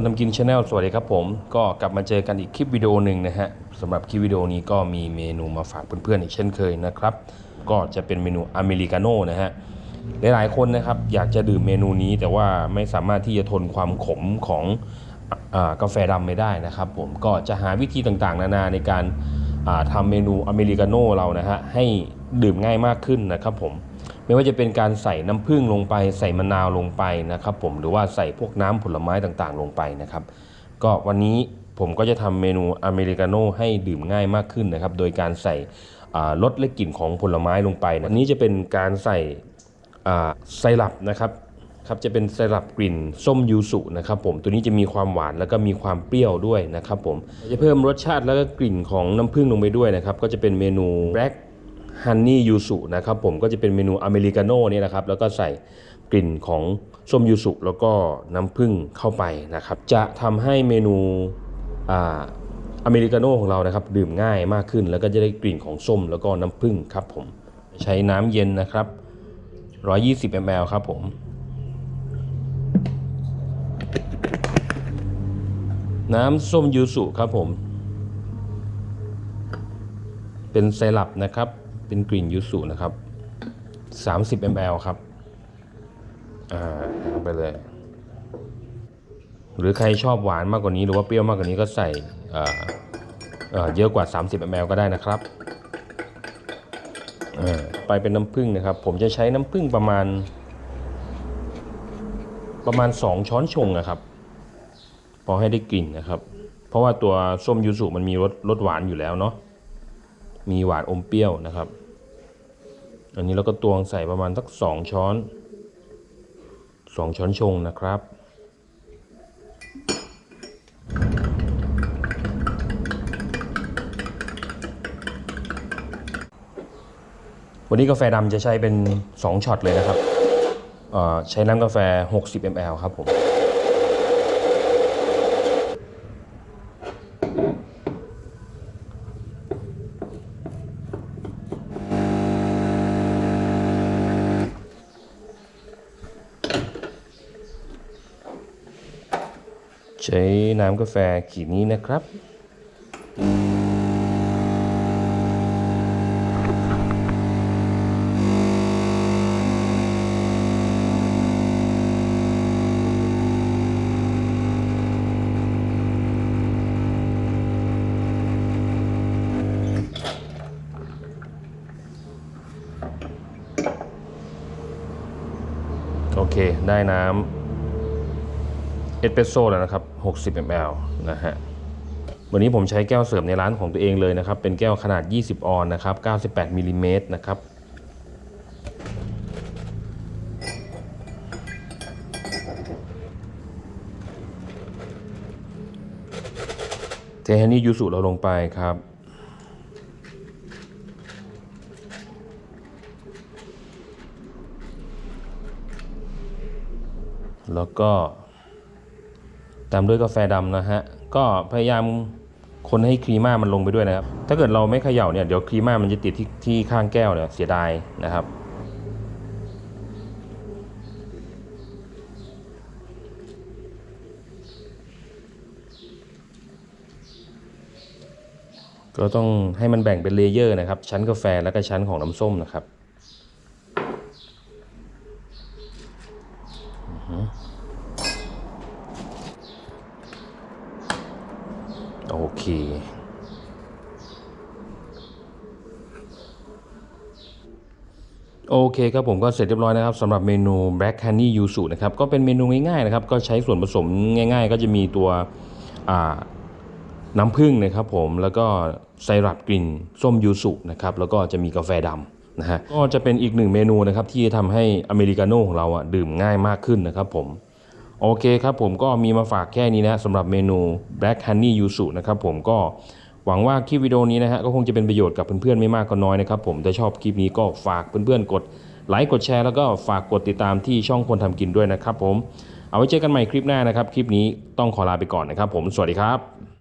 คนทำกินชาแนลสวัสดีครับผม ก็กลับมาเจอกันอีกคลิปวิดีโอหนึ่งนะฮะสำหรับคลิปวิดีโอนี้ก็มีเมนูมาฝากเพื่อนๆอีกเช่นเคยนะครับ ก็จะเป็นเมนูอเมริกาโน่นะฮะหลายๆคนนะครับอยากจะดื่มเมนูนี้แต่ว่าไม่สามารถที่จะทนความขมของอกาแฟดำไม่ได้นะครับผมก็จะหาวิธีต่างๆ นานาในการอ่าทำเมนูอเมริกาโน่เรานะฮะให้ดื่มง่ายมากขึ้นนะครับผม ไม่ว่าจะเป็นการใส่น้ำผึ้งลงไป ใส่มะนาวลงไปนะครับ ผมหรือว่าใส่พวกน้ำผลไม้ต่างๆ ลงไปนะครับ ก็วันนี้ผมก็จะทำเมนูอเมริกาโน่ให้ดื่มง่ายมากขึ้นนะครับ โดยการใส่รสและกลิ่นของผลไม้ลงไปนะอันนี้จะเป็นการใส่ไซรัปนะครับครับจะเป็นไซรัปกลิ่นส้มยูสุนะครับผมตัวนี้จะมีความหวานแล้วก็มีความเปรี้ยวด้วยนะครับผมจะเพิ่มรสชาติแล้วก็กลิ่นของน้ำผึ้งลงไปด้วยนะครับ ก็จะเป็นเมนูแบล็ก ฮันนี่ยูสุนะครับผมก็จะเป็นเมนูอเมริกาโน่เนี่ยนะครับแล้วก็ใส่กลิ่นของส้มยูสุแล้วก็น้ำผึ้งเข้าไปนะครับ จะทำให้เมนูอ่าอเมริกาโน่ของเรานะครับดื่มง่ายมากขึ้น แล้วก็จะได้กลิ่นของส้มแล้วก็น้ำผึ้งครับผมใช้น้ำเย็นนะครับ 120 ml ครับผมน้ำส้มยูสุครับผม เป็นไซรัปนะครับ เป็นกลิ่นยูสุนะครับ 30 ml ครับ อ่าไปเลย หรือใครชอบหวานมากกว่านี้หรือว่าเปรี้ยวมากกว่านี้ก็ใส่อ่าเอ่อเยอะกว่า 30 ml ก็ได้นะครับอ่าไปเป็นน้ำผึ้งนะครับ ผมจะใช้น้ำผึ้งประมาณ ประมาณ 2 ช้อนชงนะครับ พอให้ได้กลิ่นนะครับ เพราะว่าตัวส้มยูสุมันมีรสรสหวานอยู่แล้วเนาะ มีหวานอมเปรี้ยวนะครับ อันนี้เราก็ตวงใส่ประมาณสักสองช้อนสองช้อนชงนะครับวันนี้กาแฟดำจะใช้เป็น 2ช็อตเลยนะครับ ใช้น้ำกาแฟ 60 ml ครับผม ใช้น้ำกาแฟขีดนี้นะครับ โอเค ได้น้ำ เอสเปรสโซ่แล้วนะครับ 60 ml นะฮะ วันนี้ผมใช้แก้วเสิร์ฟในร้านของตัวเองเลยนะครับ เป็นแก้วขนาด 20 ออนนะครับ 98มิลลิเมตรนะครับเทฮันนี่ยูสุเราลงไปครับแล้วก็ ตามด้วยกาแฟดำนะฮะ ก็พยายามคนให้ครีม่ามันลงไปด้วยนะครับ ถ้าเกิดเราไม่เขย่าเนี่ยเดี๋ยวครีม่ามันจะติดที่ที่ข้างแก้วเนี่ยเสียดายนะครับ ก็ต้องให้มันแบ่งเป็นเลเยอร์นะครับ ชั้นกาแฟแล้วก็ชั้นของน้ำส้มนะครับ โอเคโอเคครับผมก็เสร็จเรียบร้อยนะครับสำหรับเมนู Black Honey Yuzu นะครับก็เป็นเมนูง่ายๆนะครับก็ใช้ส่วนผสมง่าย ๆ ก็จะมีตัวน้ำผึ้งนะครับผมแล้วก็ไซรัปกลิ่นส้มยูสุนะครับแล้วก็จะมีกาแฟดำนะฮะก็จะเป็นอีกหนึ่งเมนูนะครับที่จะทำให้อเมริกาโน่ของเราอะดื่มง่ายมากขึ้นนะครับผม โอเคครับผมก็มีมาฝากแค่นี้นะสำหรับเมนู Black Honey Yuzu นะครับผมก็หวังว่าคลิปวิดีโอนี้นะฮะก็คงจะเป็นประโยชน์กับเพื่อนๆไม่มากก็น้อยนะครับผมถ้าชอบคลิปนี้ก็ฝากเพื่อนๆกดไลค์กดแชร์แล้วก็ฝากกดติดตามที่ช่องคนทำกินด้วยนะครับผมเอาไว้เจอกันใหม่คลิปหน้านะครับ คลิปนี้ต้องขอลาไปก่อนนะครับผมสวัสดีครับ